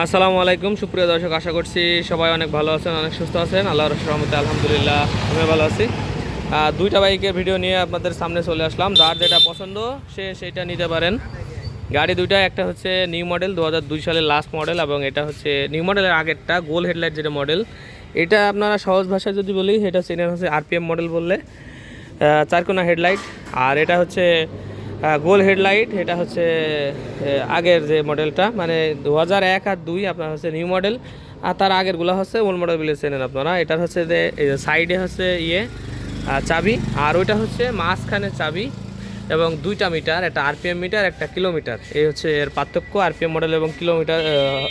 আসসালামু আলাইকুম, সুপ্রিয় দর্শক, আশা করছি সবাই অনেক ভালো আছেন, অনেক সুস্থ আছেন। আল্লাহর রহমতে আলহামদুলিল্লাহ আমি ভালো আছি। দুইটা বাইকের ভিডিও নিয়ে আপনাদের সামনে চলে আসলাম। যার যেটা পছন্দ, সে সেইটা নিতে পারেন। গাড়ি দুইটা, একটা হচ্ছে নিউ মডেল দু হাজার দুই সালের লাস্ট মডেল এবং এটা হচ্ছে নিউ মডেলের আগেরটা, গোল হেডলাইট যেটা মডেল এটা আপনারা সহজ ভাষায় যদি বলি, এটা চেনেন হচ্ছে আরপিএম মডেল বললে। চারকোনা হেডলাইট। আর এটা হচ্ছে গোল হেডলাইট, এটা হচ্ছে আগের যে মডেলটা মানে দু এক আর দুই আপনার হচ্ছে নিউ মডেল, আর তার আগেরগুলো হচ্ছে ওল্ড মডেল বলে চেনেন আপনারা। এটার হচ্ছে যে সাইডে হচ্ছে ইয়ে চাবি, আর ওইটা হচ্ছে মাঝখানে চাবি এবং দুইটা মিটার, একটা আরপিএম মিটার, একটা কিলোমিটার। এই হচ্ছে এর পার্থক্য, আরপিএম মডেল এবং কিলোমিটার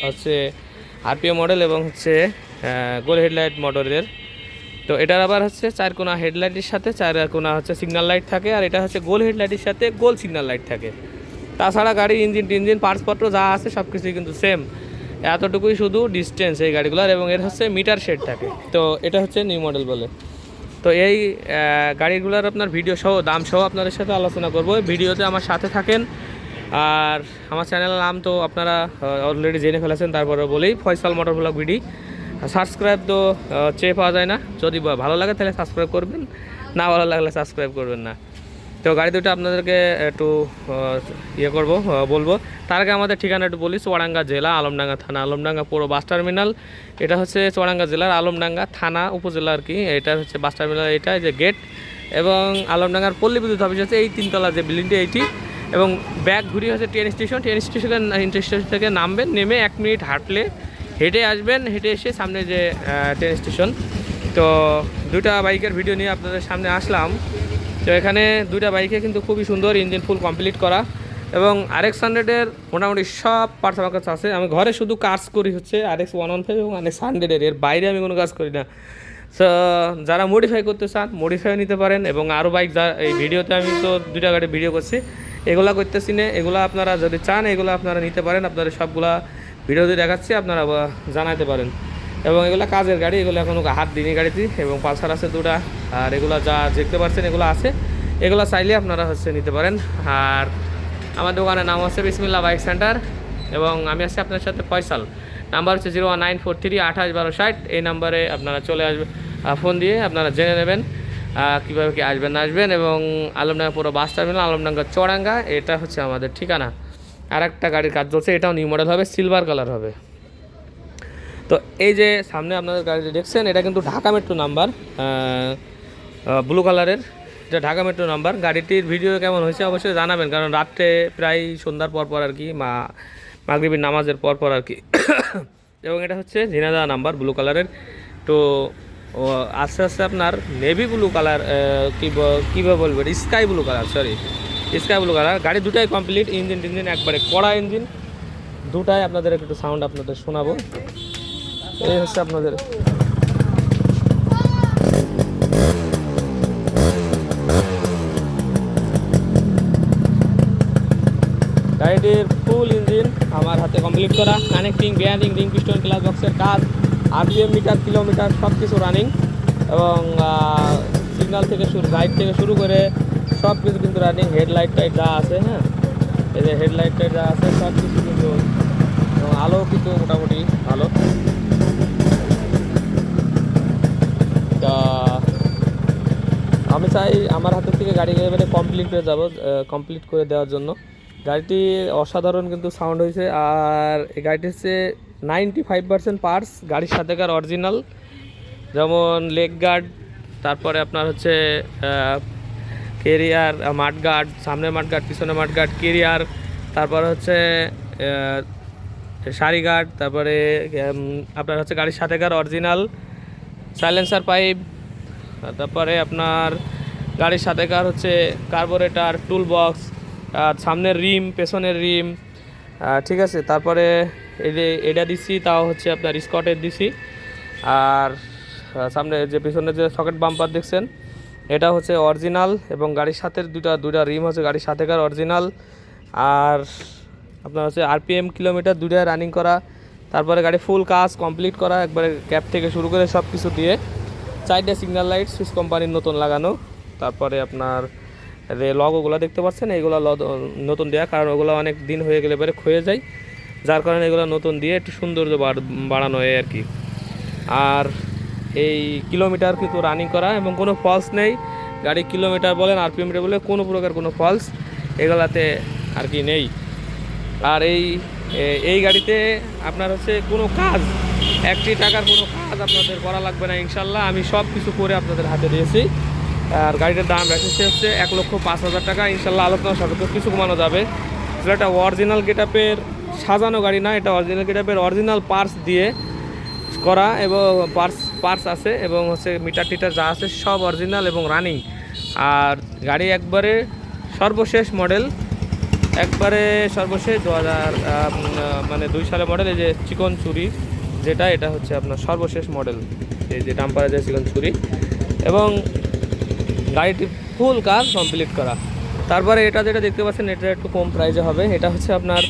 হচ্ছে আরপিএম মডেল এবং হচ্ছে গোল হেডলাইট মডেলের তো এটার আবার হচ্ছে চার কোনা হেডলাইটের সাথে, চার কোনা হচ্ছে সিগন্যাল লাইট থাকে, আর এটা হচ্ছে গোল হেডলাইটের সাথে গোল সিগন্যাল লাইট থাকে। তাছাড়া গাড়ির ইঞ্জিন টিঞ্জিন পার্টসপত্র যা আছে সব কিছুই কিন্তু সেম এতটুকুই শুধু ডিস্টেন্স এই গাড়িগুলোর এবং এর হচ্ছে মিটার শেড থাকে। তো এটা হচ্ছে নিউ মডেল বলে। তো এই গাড়িগুলোর আপনার ভিডিও সহ, দাম সহ আপনাদের সাথে আলোচনা করব। ভিডিওতে আমার সাথে থাকেন। আর আমার চ্যানেলের নাম তো আপনারা অলরেডি জেনে ফেলেছেন তারপরে বলেই ফয়সাল মোটর ব্লগ ভিডি সাবস্ক্রাইব তো চেয়ে পাওয়া যায় না। যদি ভালো লাগে তাহলে সাবস্ক্রাইব করবেন। না ভালো লাগলে সাবস্ক্রাইব করবেন না। তো গাড়ি দুটো আপনাদেরকে একটু ইয়ে করব বলব। তার আগে আমাদের ঠিকানা একটু বলি, চুয়াডাঙ্গা জেলা, আলমডাঙ্গা থানা। আলমডাঙ্গা পুরো বাস টার্মিনাল। এটা হচ্ছে চুয়াডাঙ্গা জেলার আলমডাঙ্গা থানা উপজেলা আর কি। এটা হচ্ছে বাস টার্মিনাল, এটা যে গেট এবং আলমডাঙ্গার পল্লী বিদ্যুৎ অফিস আছে এই তিনতলা যে বিল্ডিংটি এইটি। এবং ব্যাগ ঘুরিয়ে হচ্ছে train station train station station থেকে নামবেন, নেমে এক মিনিট হাঁটলে হেঁটে আসবেন, হেঁটে এসে সামনে যে ট্রেন স্টেশন তো দুটা বাইকের ভিডিও নিয়ে আপনাদের সামনে আসলাম। তো এখানে দুটা বাইকে কিন্তু খুবই সুন্দর ইঞ্জিন ফুল কমপ্লিট করা এবং আরএক্স হান্ড্রেডের মোটামুটি সব পার্টস আমার কাছে আছে। আমি ঘরে শুধু কাজ করি হচ্ছে আরএক্স ওয়ান ওয়ান ফাইভ এবং আরএক্স হান্ড্রেডের, এর বাইরে আমি কোনো কাজ করি না। সো যারা মডিফাই করতে চান মডিফাই নিতে পারেন এবং আরও বাইক যা, এই ভিডিওতে আমি তো দুইটা গাড়ি ভিডিও করছি, এগুলা করতেছি না। এগুলো আপনারা যদি চান, এগুলো আপনারা নিতে পারেন। আপনারা সবগুলা ভিডিওতে দেখাচ্ছি, আপনারা জানাইতে পারেন। এবং এগুলো কাজের গাড়ি, এগুলো এখনও হাত দিনই গাড়িতে এবং পালসার আছে দুটা, আর এগুলো যা দেখতে পাচ্ছেন এগুলো আছে। এগুলো চাইলে আপনারা হচ্ছে নিতে পারেন। আর আমার দোকানের নাম হচ্ছে বিসমিল্লা বাইক সেন্টার, এবং আমি আছি আপনার সাথে ফয়সাল। নাম্বার হচ্ছে zero one nine four three আঠাশ বারো ষাট। এই নাম্বারে আপনারা চলে আসবেন ফোন দিয়ে আপনারা জেনে নেবেন কীভাবে কি আসবেন আসবেন। এবং আলমডাঙ্গা পুরো বাস টার্মিনাল, আলমডাঙ্গা চড়াঙ্গা এটা হচ্ছে আমাদের ঠিকানা। আর একটা গাড়ির কাজ চলছে, এটাও নিউ মডেল হবে সিলভার কালার হবে। তো এই যে সামনে আপনাদের গাড়িটি দেখছেন, এটা কিন্তু ঢাকা মেট্রো নাম্বার ব্লু কালারের এটা ঢাকা মেট্রো নাম্বার গাড়িটির ভিডিও কেমন হয়েছে অবশ্যই জানাবেন, কারণ রাত্রে প্রায় সন্ধ্যার পর পর আর কি, মা, মাগরিবির নামাজের পর পর আর কি। এবং এটা হচ্ছে ঝিনাদা নাম্বার ব্লু কালারের তো আস্তে আস্তে আপনার নেভি ব্লু কালার কী কীভাবে বলবেন? Sky blue colour sorry sky blue colour গাড়ি দুটাই কমপ্লিট, ইঞ্জিন টিঞ্জিন একবারে কড়া ইঞ্জিন। দুটাই আপনাদের একটু সাউন্ড আপনাদের শোনাবো। এই হচ্ছে আপনাদের। গাড়িটির ফুল ইঞ্জিন আমার হাতে কমপ্লিট করা। Connecting bearing ring piston class বক্সের কাজ আরপিএম মিটার কিলোমিটার সব কিছু রানিং এবং সিগন্যাল থেকে শুরু লাইট থেকে শুরু করে সব কিছু কিন্তু রানিং হেডলাইট টাইট যা আছে হ্যাঁ? এই যে হেডলাইট টাইট যা আছে সব কিছু কিন্তু এবং আলো কিন্তু মোটামুটি ভালো। তা আমি চাই আমার হাতের থেকে গাড়ি এবারে কমপ্লিট হয়ে যাব কমপ্লিট করে দেওয়ার জন্য। গাড়িটি অসাধারণ কিন্তু সাউন্ড হয়েছে, আর এই গাড়িটি হচ্ছে নাইনটি ফাইভ পার্সেন্ট পার্টস গাড়ির সাথেকার অরিজিনাল যেমন লেগ গার্ড তারপরে আপনার হচ্ছে কেরিয়ার মাঠ গার্ড সামনে মাঠ গার্ড পিছনে মাঠ গার্ড কেরিয়ার, তারপর হচ্ছে শাড়ি গার্ড তারপরে আপনার হচ্ছে গাড়ির সাথেকার অরিজিনাল সাইলেন্সার পাইপ, তারপরে আপনার গাড়ির সাথেকার হচ্ছে কার্বোরেটার টুল বক্স আর সামনের রিম, পেছনের রিম ঠিক আছে, তারপরে এটা দিছি, তাও হচ্ছে আপনার স্কটের দিছি, আর সামনে যে পিছনে যে সকেট বাম্পার দেখছেন এটা হচ্ছে অরিজিনাল এবং গাড়ির সাথে দুটা দুটা রিম হচ্ছে গাড়ির সাথেকার অরিজিনাল আর আপনার হচ্ছে আরপিএম কিলোমিটার দুটা রানিং করা। তারপরে গাড়ি ফুল কাজ কমপ্লিট করা, একবারে ক্যাব থেকে শুরু করে সব কিছু দিয়ে। চারটে সিগন্যাল লাইট সুইচ কোম্পানির নতুন লাগানো। তারপরে আপনার যে লগোগুলো দেখতে পাচ্ছেন, এইগুলো লগ- নতুন দেওয়া কারণ ওগুলো অনেক দিন হয়ে গেলে পরে ক্ষয়ে যায়। যার কারণে এগুলো নতুন দিয়ে একটু সৌন্দর্য বাড়- বাড়ানো হয় আর কি। আর এই কিলোমিটার কিন্তু রানিং করা এবং কোনো ফলস নেই। গাড়ি কিলোমিটার বলেন, আর আরপিএমিটার বলে কোনো প্রকার কোনো ফলস এগুলাতে আর কি নেই। আর এই এই গাড়িতে আপনার হচ্ছে কোনো কাজ, একটি টাকার কোনো কাজ আপনাদের করা লাগবে না ইনশাল্লাহ। আমি সব কিছু করে আপনাদের হাতে দিয়েছি। আর গাড়িটার দাম রেখেছে হচ্ছে এক লক্ষ পাঁচ হাজার টাকা। ইনশাল্লাহ আলোচনা সাপেক্ষে কিছু কমানো যাবে। এটা অরিজিনাল গেটআপের সাজানো গাড়ি না, এটা অরিজিনাল গেটআপের অরিজিনাল পার্টস দিয়ে করা এবং পার্স পার্স আছে এবং হচ্ছে মিটার টিটার যা আছে সব অরিজিনাল এবং রানিং আর গাড়ি একবারে সর্বশেষ মডেল একবারে সর্বশেষ দু হাজার মানে দুই সালে মডেল এই যে চিকন চুরি যেটা, এটা হচ্ছে আপনার সর্বশেষ মডেল এই যে ডাম্পারে যে চিকন চুরি এবং গাড়িটি ফুল কাজ কমপ্লিট করা। তারপরে এটা যেটা দেখতে পাচ্ছেন, এটা একটু কম প্রাইসে হবে। এটা হচ্ছে আপনার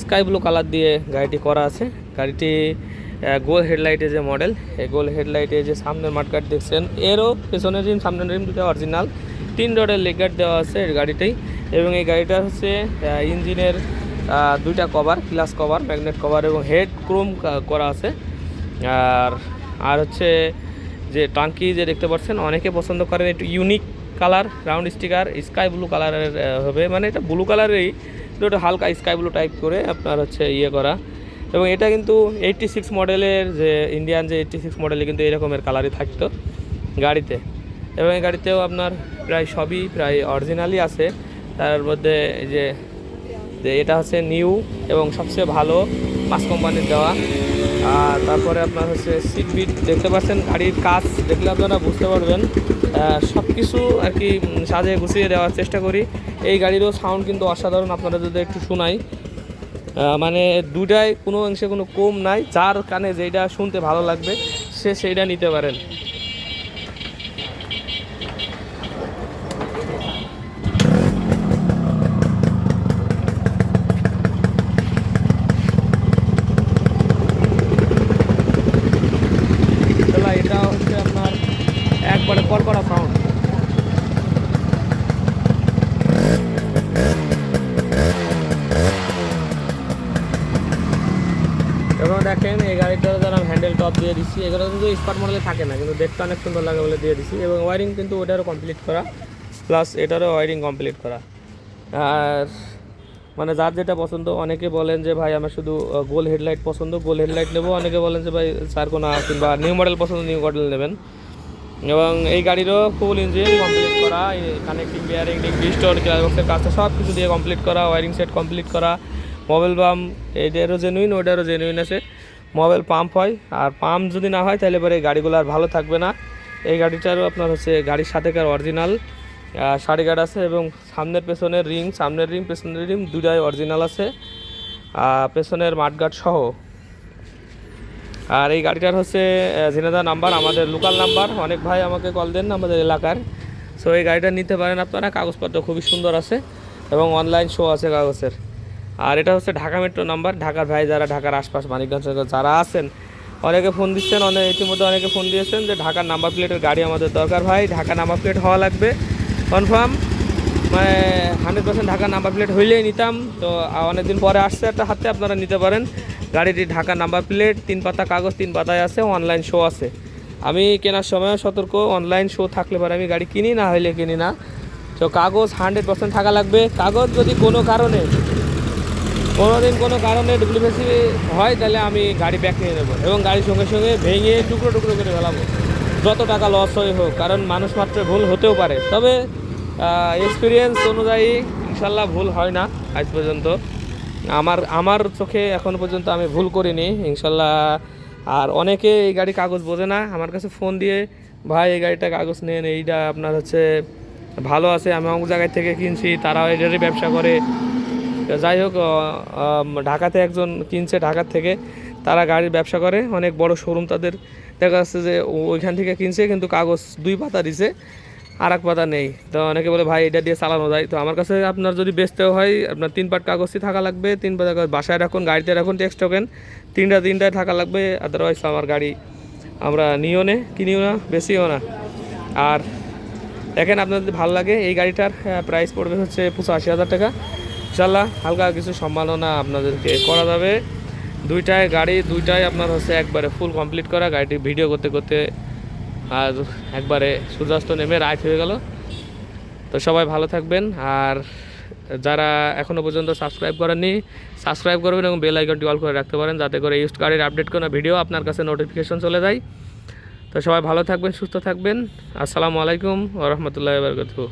স্কাই ব্লু কালার দিয়ে গাড়িটি করা আছে। গাড়িটি গোল হেডলাইটে যে মডেল এই গোল হেডলাইটে যে সামনের মাঠগার্ড দেখছেন, এরও পেছনের রিম সামনের রিম দুটো অরিজিনাল তিন রডের লেগার্ড দেওয়া আছে এই গাড়িটাই এবং এই গাড়িটা হচ্ছে ইঞ্জিনের দুইটা cover glass cover magnet cover এবং হেড ক্রোম করা আছে। আর আর হচ্ছে যে টাঙ্কি যে দেখতে পাচ্ছেন, অনেকে পছন্দ করেন একটু unique colour round sticker sky blue কালারের হবে। মানে এটা ব্লু কালারেরই একটু হালকা স্কাই ব্লু টাইপ করে আপনার হচ্ছে ইয়ে করা। এবং এটা কিন্তু এইটটি সিক্স মডেলের যে ইন্ডিয়ান যে এইটটি সিক্স মডেলে কিন্তু এরকমের কালারই থাকতো গাড়িতে। এবং এই গাড়িতেও আপনার প্রায় সবই প্রায় অরিজিনালই আছে। তার মধ্যে যে যে এটা হচ্ছে নিউ এবং সবচেয়ে ভালো পাঁচ কোম্পানির দেওয়া। আর তারপরে আপনার হচ্ছে সিট বিট দেখতে পাচ্ছেন, গাড়ির কাজ দেখলে আপনারা বুঝতে পারবেন। সব কিছু আর কি সাজিয়ে গুছিয়ে দেওয়ার চেষ্টা করি। এই গাড়িরও সাউন্ড কিন্তু অসাধারণ আপনারা যদি একটু শোনাই। মানে দুটায় কোনো অংশে কোনো কম নাই। যার কানে যেটা শুনতে ভালো লাগবে, সে সেইটা নিতে পারেন তাহলে এটা হচ্ছে আপনার একবারে কড়কড়া সাউন্ড এবং দেখেন, এই গাড়িটা যারা হ্যান্ডেল টপ দিয়ে দিচ্ছি এগুলো কিন্তু স্পার্ট মডেলে থাকে না, কিন্তু দেখতে অনেক সুন্দর লাগে বলে দিয়ে দিচ্ছি এবং ওয়ারিং কিন্তু ওটারও কমপ্লিট করা। প্লাস এটারও ওয়ারিং কমপ্লিট করা। আর মানে যার যেটা পছন্দ, অনেকে বলেন যে, ভাই, আমার শুধু গোল হেডলাইট পছন্দ গোল হেডলাইট নেব। অনেকে বলেন যে, ভাই সার্কোনা কিংবা নিউ মডেল পছন্দ নিউ মডেল নেবেন। এবং এই গাড়িরও ফুল ইঞ্জিন কমপ্লিট করা কানেক্টিং বিয়ারিং ডিস্টোর বক্সের কাজটা সব কিছু দিয়ে কমপ্লিট করা ওয়ারিং সেট কমপ্লিট করা। মোবাইল পাম্প এটারও জেনুইন ওটারও জেনুইন আছে। মোবাইল পাম্প হয়, আর পাম্প যদি না হয়, তাহলে পরে গাড়িগুলো আর ভালো থাকবে না। এই গাড়িটারও আপনার হচ্ছে গাড়ির সাথেকার অরিজিনাল সারি গার্ড আছে এবং সামনের পেছনের রিং সামনের রিং পেছনের রিং দুটাই অরিজিনাল আছে। পেছনের মাঠগার্ড সহ। আর এই গাড়িটার হচ্ছে ঝিনাদা নাম্বার আমাদের লোকাল নাম্বার অনেক ভাই আমাকে কল দেন আমাদের এলাকার। সো এই গাড়িটা নিতে পারেন আপনারা, কাগজপত্র খুবই সুন্দর আছে এবং অনলাইন শো আছে কাগজের। আর এটা হচ্ছে ঢাকা মেট্রো নাম্বার। ঢাকার ভাই যারা ঢাকার আশপাশ মানিকগঞ্জ যারা আছেন, অনেকে ফোন দিচ্ছেন অনেক ইতিমধ্যে অনেকে ফোন দিয়েছেন যে ঢাকার নাম্বার প্লেটের গাড়ি আমাদের দরকার ভাই। ঢাকা নাম্বার প্লেট হওয়া লাগবে। কনফার্ম? মানে hundred percent Dhaka number plate হইলেই নিতাম। তো অনেকদিন পরে আসছে একটা হাতে, আপনারা নিতে পারেন। গাড়িটি ঢাকা নাম্বার প্লেট, তিন পাতা কাগজ, তিন পাতায় আছে, অনলাইন শো আছে। আমি কেনার সময় সতর্ক, অনলাইন শো থাকলে পরে আমি গাড়ি কিনি, না হইলে কিনি না। তো কাগজ হান্ড্রেড পার্সেন্ট থাকা লাগবে। কাগজ যদি কোনো কারণে কোনোদিন কোনো কারণে ডুপ্লিকেসি হয়, তাহলে আমি গাড়ি ব্যাক নিয়ে নেব এবং গাড়ির সঙ্গে সঙ্গে ভেঙে টুকরো টুকরো করে ফেলাবো। যত টাকা লস হয়ে হোক, কারণ মানুষ মাত্র ভুল হতেও পারে। তবে এক্সপিরিয়েন্স অনুযায়ী ইনশাল্লাহ ভুল হয় না আজ পর্যন্ত। আমার আমার চোখে এখন পর্যন্ত আমি ভুল করিনি, ইনশাল্লাহ। আর অনেকে এই গাড়ি কাগজ বোঝে না। আমার কাছে ফোন দিয়ে, ভাই, এই গাড়িটা কাগজ নেন এইটা আপনার হচ্ছে ভালো আছে, আমি অমুক জায়গায় থেকে কিনছি, তারাও এটারই ব্যবসা করে। যাই হোক ঢাকাতে একজন কিনছে, ঢাকার থেকে তারা গাড়ির ব্যবসা করে। অনেক বড় শোরুম তাদের। দেখা যাচ্ছে যে ওইখান থেকে কিনছে, কিন্তু কাগজ দুই পাতা দিছে আর এক পাতা নেই। তো অনেকে বলে, ভাই, এটা দিয়ে চালানো যায়। তো আমার কাছে আপনার যদি বেচতেও হয়, আপনার তিন পাট কাগজই থাকা লাগবে। তিন পাতা কাগজ বাসায় রাখুন, গাড়িতে রাখুন টেক্সট টোকেন তিনটা তিনটায় থাকা লাগবে। আদারওয়াইজ আমার গাড়ি আমরা নিও নে, কিনিও না বেশিও না। আর দেখেন আপনার যদি ভালো লাগে, এই গাড়িটার প্রাইস পড়বে হচ্ছে পঁচাশি হাজার টাকা। ইনশাল্লাহ হালকা কিছু সম্মাননা আপনাদেরকে করা যাবে। দুইটায় গাড়ি দুইটাই আপনার হচ্ছে একবারে ফুল কমপ্লিট করা। গাড়িটি ভিডিও করতে করতে আর একবারে সূর্যাস্ত নেমে রাত হয়ে গেল। তো সবাই ভালো থাকবেন। আর যারা এখনও পর্যন্ত সাবস্ক্রাইব করেননি সাবস্ক্রাইব করবেন এবং বেল আইকনটি অল করে রাখতে পারেন। যাতে করে ইউজ গাড়ির আপডেট কোনো ভিডিও আপনার কাছে নোটিফিকেশন চলে যায়। তো সবাই ভালো থাকবেন, সুস্থ থাকবেন। আসসালামু আলাইকুম ওরহমতুল্লাহ বরকতু